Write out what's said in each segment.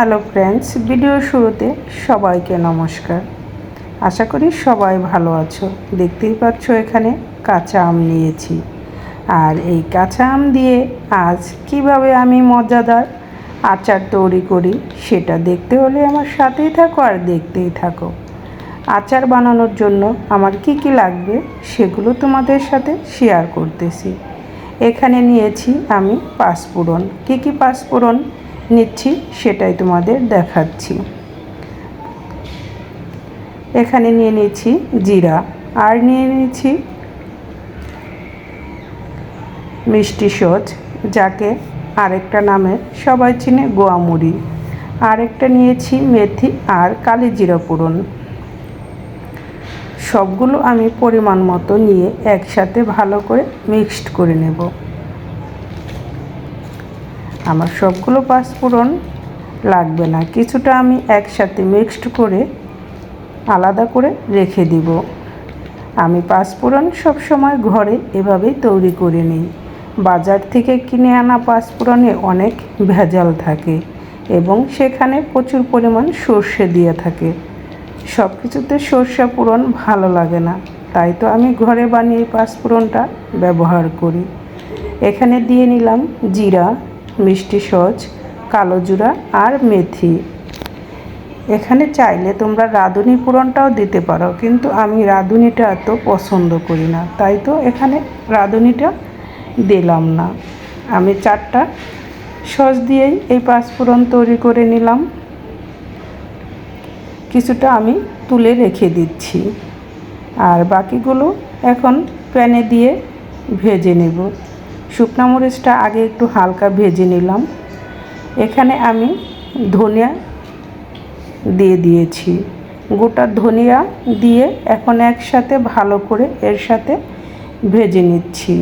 Hello friends video শুরুতে সবাইকে নমস্কার। আশা করি সবাই ভালো আছো। দেখতেই পাচ্ছ এখানে কাঁচা আম নিয়েছি। আর এই কাঁচা আম দিয়ে আজ কীভাবে আমি মজাদার আচার তৈরি করি সেটা দেখতে হলে আমার সাথেই থাকো আর দেখতেই থাকো। আচার বানানোর জন্য আমার কি কি লাগবে সেগুলো তোমাদের সাথে শেয়ার করতেছি। এখানে নিয়েছি আমি পাঁচফোড়ন। কী কী পাঁচফোড়ন? নিচ্ছি, সেটাই তোমাদের দেখাচ্ছি। এখানে নিয়ে নিয়েছি জিরা, আর নিয়ে নিয়েছি মিষ্টি সচ যাকে আরেকটা নামে সবাই চিনে গোয়ামুড়ি আরেকটা নিয়েছি মেথি আর কালি জিরা পুরন সবগুলো আমি পরিমাণ মতো নিয়ে একসাথে ভালো করে মিক্সড করে নেব। আমার সবগুলো পাঁচফোড়ন লাগবে না। কিছুটা আমি একসাথে মিক্সড করে আলাদা করে রেখে দিব। আমি পাঁচফোড়ন সবসময় ঘরে এভাবেই তৈরি করে নিই। বাজার থেকে কিনে আনা পাঁচফোড়নে অনেক ভেজাল থাকে এবং সেখানে প্রচুর পরিমাণ সর্ষে দিয়ে থাকে। সব কিছুতে সর্ষে পূরণ ভালো লাগে না, তাই তো আমি ঘরে বানিয়ে পাঁচফোড়নটা ব্যবহার করি। এখানে দিয়ে নিলাম জিরা মিষ্টি সজ, কালো জিরা আর মেথি। এখানে চাইলে তোমরা রাঁধুনি পুরনটাও দিতে পারো, কিন্তু আমি রাঁধুনিটা এত পছন্দ করি না, তাই তো এখানে রাঁধুনিটা দিলাম না। আমি চারটা সস দিয়েই এই পাঁচফোড়ন তৈরি করে নিলাম। কিছুটা আমি তুলে রেখে দিচ্ছি। আর বাকিগুলো এখন প্যানে দিয়ে ভেজে নেব। শুকনো মরিচটা আগে একটু হালকা ভেজে নিলাম। এখানে আমি ধনিয়া দিয়ে দিয়েছি। গোটা ধনিয়া দিয়ে এখন একসাথে ভালো করে এর সাথে ভেজে নিচ্ছি।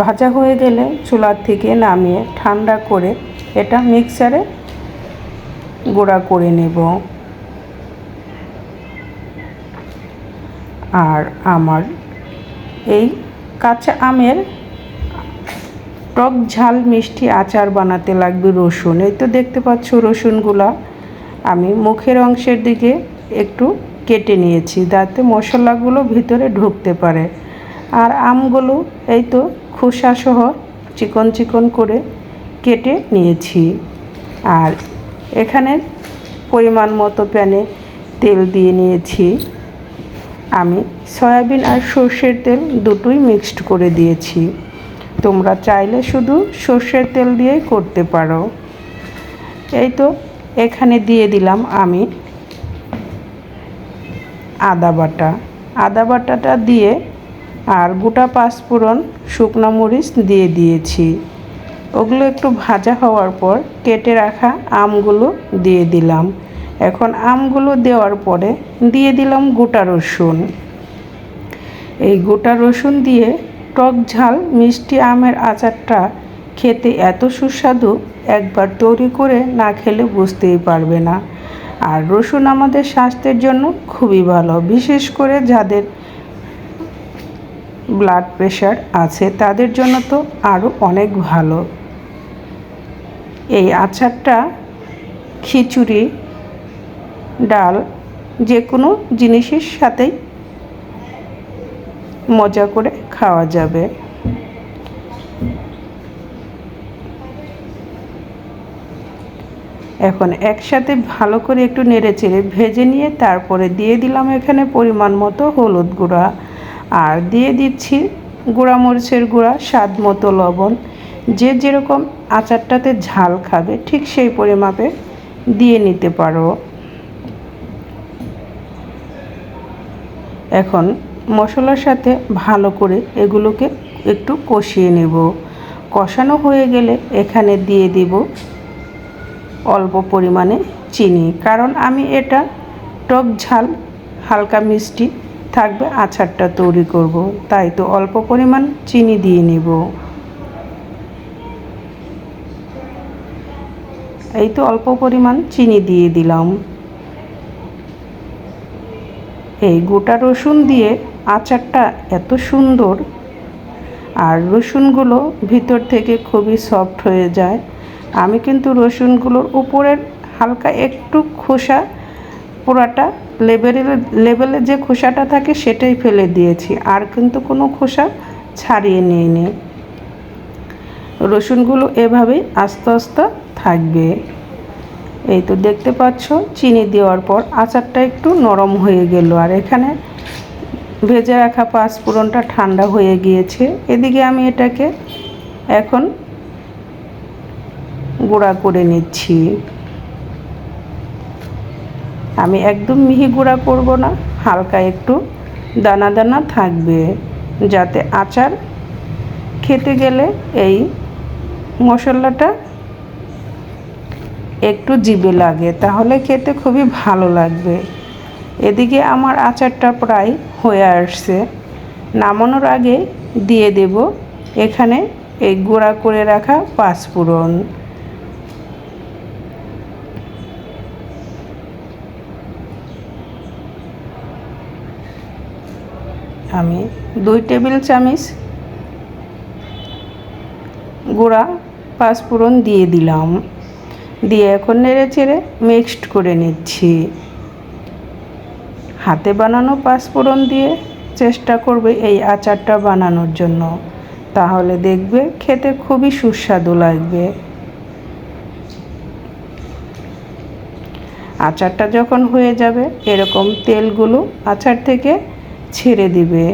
ভাজা হয়ে গেলে চুলার থেকে নামিয়ে ঠান্ডা করে এটা মিক্সারে গুঁড়া করে নেব। আর আমার এই কাঁচা আমের টক ঝাল মিষ্টি আচার বানাতে লাগবে রসুন। এই তো দেখতে পাচ্ছ রসুনগুলা। আমি মুখের অংশের দিকে একটু কেটে নিয়েছি, যাতে মশলাগুলো ভিতরে ঢুকতে পারে। আর আমগুলো এই তো খোসাসহ চিকন চিকন করে কেটে নিয়েছি। আর এখানে পরিমাণ মতো প্যানে তেল দিয়ে নিয়েছি। আমি সয়াবিন আর সর্ষের তেল দুটোই মিক্সড করে দিয়েছি। তোমরা চাইলে শুধু সর্ষের তেল দিয়েই করতে পারো। এই তো, এখানে দিয়ে দিলাম আমি আদা বাটা। আদা বাটাটা দিয়ে আর গোটা পাঁচফোড়ন শুকনো মরিচ দিয়ে দিয়েছি। ওগুলো একটু ভাজা হওয়ার পর কেটে রাখা আমগুলো দিয়ে দিলাম। এখন আমগুলো দেওয়ার পরে দিয়ে দিলাম গোটা রসুন। এই গোটা রসুন দিয়ে টক ঝাল, মিষ্টি আমের আচারটা খেতে এত সুস্বাদু, একবার তৈরি করে না খেলে বুঝতেই পারবে না। আর রসুন আমাদের স্বাস্থ্যের জন্য খুবই ভালো, বিশেষ করে যাদের ব্লাড প্রেশার আছে, তাদের জন্য তো আরও অনেক ভালো। এই আচারটা খিচুড়ি ডাল যে কোনো জিনিসের সাথেই মজা করে খাওয়া যাবে। এখন একসাথে ভালো করে একটু নেড়ে চেড়ে ভেজে নিয়ে তারপরে দিয়ে দিলাম এখানে পরিমাণ মতো হলুদ গুঁড়া। আর দিয়ে দিচ্ছি গুঁড়া মরিচের গুঁড়া, স্বাদ মতো লবণ। যে যেরকম আচারটাতে ঝাল খাবে ঠিক সেই পরিমাপে দিয়ে নিতে পারো। এখন মশলার সাথে ভালো করে এগুলোকে একটু কষিয়ে নেব। কষানো হয়ে গেলে এখানে দিয়ে দিব অল্প পরিমাণে চিনি। কারণ আমি এটা টক ঝাল, হালকা মিষ্টি থাকবে আচারটা তৈরি করব। তাই তো অল্প পরিমাণ চিনি দিয়ে নেব। এই তো অল্প পরিমাণ চিনি দিয়ে দিলাম। এই গোটা রসুন দিয়ে আচারটা এত সুন্দর। আর রসুনগুলো ভিতর থেকে খুবই সফট হয়ে যায়। আমি কিন্তু রসুনগুলোর উপরের হালকা একটু খোসা পোড়াটা লেবেলের লেবেলে যে খোসাটা থাকে সেটাই ফেলে দিয়েছি। আর কিন্তু কোনো খোসা ছাড়িয়ে নিইনি। রসুনগুলো এভাবেই আস্তে আস্তে থাকবে। এই তো দেখতে পাচ্ছ, চিনি দেওয়ার পর আচারটা একটু নরম হয়ে গেল। আর এখানে ভেজে রাখা পাঁচফোড়নটা ঠান্ডা হয়ে গিয়েছে। এদিকে আমি এটাকে এখন গুঁড়া করে নিচ্ছি। আমি একদম মিহি গুঁড়া করব না, হালকা একটু দানা দানা থাকবে, যাতে আচার খেতে গেলে এই মশলাটা একটু জিবে লাগে, তাহলে খেতে খুবই ভালো লাগবে। এদিকে আমার আচারটা প্রায় হয়ে আসছে। নামানোর আগে দিয়ে দেব এখানে এই গুঁড়া করে রাখা পাঁচফোড়ন। আমি দুই টেবিল চামচ গুঁড়া পাঁচফোড়ন দিয়ে দিলাম। দিয়ে এখন নেড়ে চেড়ে মিক্সড করে নিচ্ছি। হাতে বানানো পাঁচফোড়ন দিয়ে চেষ্টা করবে এই আচারটা বানানোর জন্য। তাহলে দেখবে খেতে খুবই সুস্বাদু লাগবে। আচারটা যখন হয়ে যাবে, এরকম তেলগুলো আচার থেকে ছেড়ে দিবে।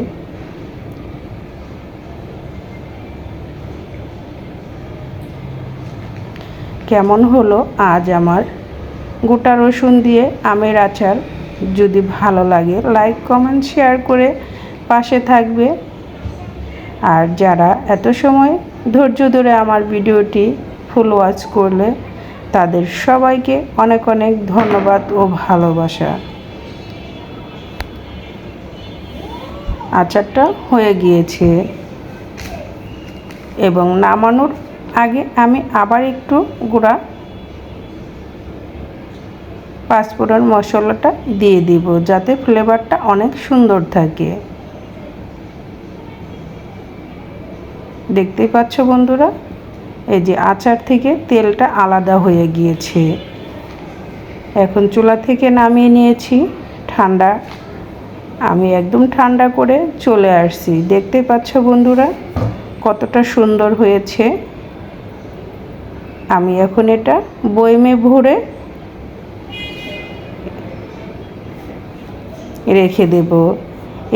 কেমন হলো আজ আমার? গোটা রসুন দিয়ে আমের আচার। যদি ভালো লাগে লাইক কমেন্ট শেয়ার করে পাশে থাকবে। আর যারা এত সময় ধৈর্য ধরে আমার ভিডিওটি ফুল ওয়াচ করলে, তাদের সবাইকে অনেক অনেক ধন্যবাদ ও ভালোবাসা। আচারটা হয়ে গিয়েছে। এবং নামানোর আগে আমি আবার একটু গুঁড়া পাঁচফোড়ন মশলাটা দিয়ে দিব, যাতে ফ্লেভারটা অনেক সুন্দর থাকে। দেখতেই পাচ্ছ বন্ধুরা, এই যে আচার থেকে তেলটা আলাদা হয়ে গিয়েছে। এখন চুলা থেকে নামিয়ে নিয়েছি, ঠান্ডা। আমি একদম ঠান্ডা করে চলে আসছি। দেখতে পাচ্ছ বন্ধুরা, কতটা সুন্দর হয়েছে। আমি এখন এটা বইমে ভরে রেখে দেব।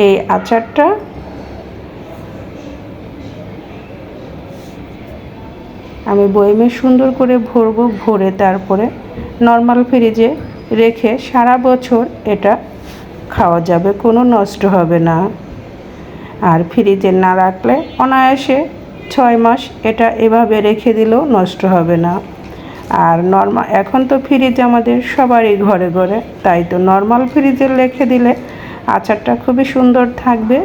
এই আচারটা আমি বইমে সুন্দর করে ভরবো, ভরে তারপরে নর্মাল ফ্রিজে রেখে সারা বছর এটা খাওয়া যাবে, কোনো নষ্ট হবে না। আর ফ্রিজে না রাখলে অনায়াসে ছয় মাস এটা এভাবে রেখে দিলেও নষ্ট হবে না। আর নর্মাল এখন তো ফ্রিজ আমাদের সবারই ঘরে ঘরে, তাই তো নর্মাল ফ্রিজে রেখে দিলে আচারটা খুবই সুন্দর থাকবে।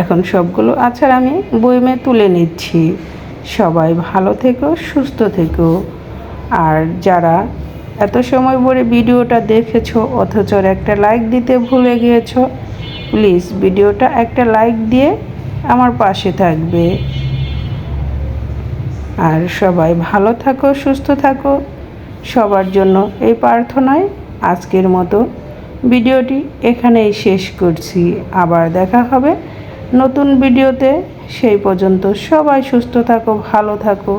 এখন সবগুলো আচার আমি বইমে তুলে নিচ্ছি। সবাই ভালো থেকো, সুস্থ থেকো। আর যারা এত সময় পরে ভিডিওটা দেখেছ, অথচ একটা লাইক দিতে ভুলে গিয়েছো প্লিজ ভিডিওটা একটা লাইক দিয়ে আমার পাশে থাকবে। আর সবাই ভালো থাকো, সুস্থ থাকো। সবার জন্য এই প্রার্থনায় আজকের মতো ভিডিওটি এখানেই শেষ করছি। আবার দেখা হবে নতুন ভিডিওতে। সেই পর্যন্ত সবাই সুস্থ থাকো, ভালো থাকো।